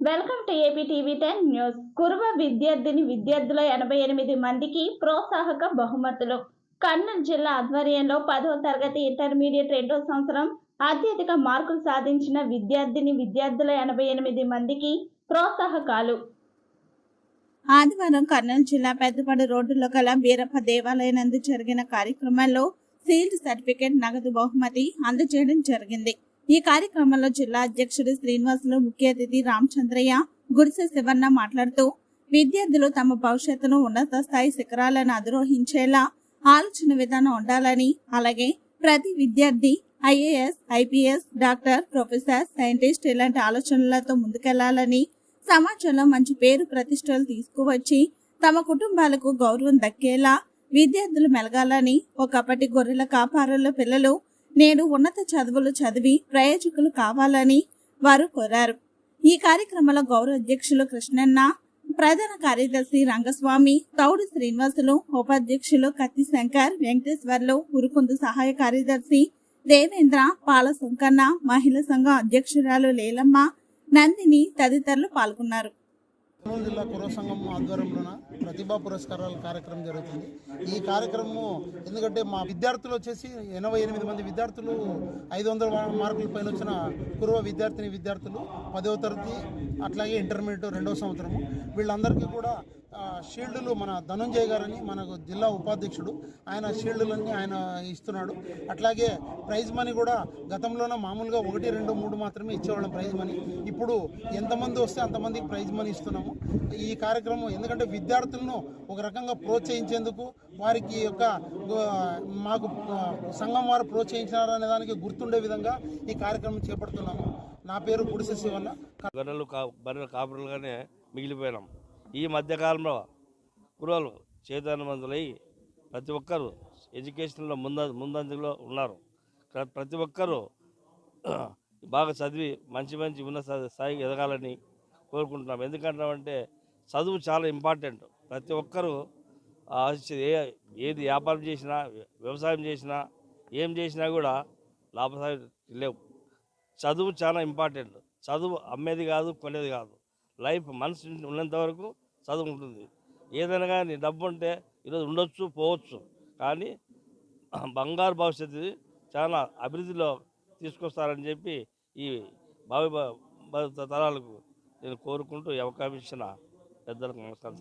Welcome to AP TV ten news. Kuruva విద్యార్థిని విద్యార్థుల ఎనభై ఎనిమిది మందికి ప్రోత్సాహక బహుమతులు. కర్నూలు జిల్లా ఆధ్వర్యంలో పదవ తరగతి ఇంటర్మీడియట్ రెండో సంవత్సరం అత్యధిక మార్కులు సాధించిన విద్యార్థిని విద్యార్థుల ఎనభై ఎనిమిది మందికి ప్రోత్సాహకాలు. ఆదివారం కర్నూలు జిల్లా పెద్దపడి రోడ్డులో గల వీరప్ప దేవాలయం నందు జరిగిన కార్యక్రమంలో సీల్డ్ సర్టిఫికేట్ నగదు బహుమతి అందజేయడం జరిగింది. ఈ కార్యక్రమంలో జిల్లా అధ్యక్షుడు శ్రీనివాసులు ముఖ్య అతిథి రామచంద్రయ్య గుడిసె శివన్న మాట్లాడుతూ విద్యార్థులు తమ భవిష్యత్తును ఉన్నత స్థాయి శిఖరాలను అధిరోహించేలా ఆలోచన విధానం ఉండాలని అలాగే ప్రతి విద్యార్థి IAS IPS doctor professor scientist ఇలాంటి ఆలోచనలతో ముందుకెళ్ళాలని సమాజంలో మంచి పేరు ప్రతిష్టలు తీసుకువచ్చి తమ కుటుంబాలకు గౌరవం దక్కేలా విద్యార్థులు మెలగాలని ఒకప్పటి గొర్రెల కాపారుల పిల్లలు నేడు ఉన్నత చదువులు చదివి ప్రయోజకులు కావాలని వారు కోరారు. ఈ కార్యక్రమంలో గౌరవ అధ్యక్షులు కృష్ణన్న ప్రధాన కార్యదర్శి రంగస్వామి తౌడు శ్రీనివాసులు ఉపాధ్యక్షులు కత్తి శంకర్ వెంకటేశ్వర్లు ఉరుకుందు సహాయ కార్యదర్శి దేవేంద్ర పాల సుంకన్న మహిళా సంఘం అధ్యక్షురాలు లేలమ్మ నందిని తదితరులు పాల్గొన్నారు. కర్నూలు జిల్లా కుర్ర సంఘం ఆధ్వర్యంలోన ప్రతిభా పురస్కారాల కార్యక్రమం జరుగుతుంది. ఈ కార్యక్రమము ఎందుకంటే మా విద్యార్థులు వచ్చేసి ఎనభై ఎనిమిది మంది విద్యార్థులు ఐదు వందల మార్కుల పైన వచ్చిన కుర్వ విద్యార్థిని విద్యార్థులు పదవ తరగతి అట్లాగే ఇంటర్మీడియట్ రెండవ సంవత్సరము. వీళ్ళందరికీ కూడా షీల్డ్లు మన ధనుంజయ్ గారని మనకు జిల్లా ఉపాధ్యక్షుడు. ఆయన షీల్డ్లన్నీ ఆయన ఇస్తున్నాడు. అట్లాగే ప్రైజ్ మనీ కూడా గతంలోనే మామూలుగా ఒకటి రెండు మూడు మాత్రమే ఇచ్చేవాళ్ళం ప్రైజ్ మనీ. ఇప్పుడు ఎంతమంది వస్తే అంతమందికి ప్రైజ్ మనీ ఇస్తున్నాము. ఈ కార్యక్రమం ఎందుకంటే విద్యార్థులను ఒక రకంగా ప్రోత్సహించేందుకు వారికి యొక్క మాకు సంఘం వారు ప్రోత్సహించారనే దానికి గుర్తుండే విధంగా ఈ కార్యక్రమం చేపడుతున్నాము. నా పేరు గుడిసె శివన్న. గొర్రెలు కా బర్రెలు కాపురులుగానే మిగిలిపోయినాం. ఈ మధ్యకాలంలో కుర్రోలు చైతన్యవంతులై ప్రతి ఒక్కరూ ఎడ్యుకేషన్లో ముంద ముందంజలో ఉన్నారు. ప్రతి ఒక్కరూ బాగా చదివి మంచి మంచి ఉన్నత స్థాయికి ఎదగాలని కోరుకుంటున్నాం. ఎందుకంటామంటే చదువు చాలా ఇంపార్టెంట్. ప్రతి ఒక్కరూ ఏ ఏది వ్యాపారం చేసినా వ్యవసాయం చేసినా ఏం చేసినా కూడా లాభసాయం లేవు. చదువు చాలా ఇంపార్టెంట్. చదువు అమ్మేది కాదు కొనేది కాదు. లైఫ్ మనసు ఉన్నంత వరకు చదువు ఉంటుంది. ఏదైనా కానీ డబ్బు ఉంటే ఈరోజు ఉండొచ్చు పోవచ్చు. కానీ బంగారు భవిష్యత్తు చాలా అభివృద్ధిలో తీసుకొస్తారని చెప్పి ఈ భావి తరాలకు నేను కోరుకుంటూ ఈ అవకాశం ఇచ్చిన పెద్దలకు నమస్కారం.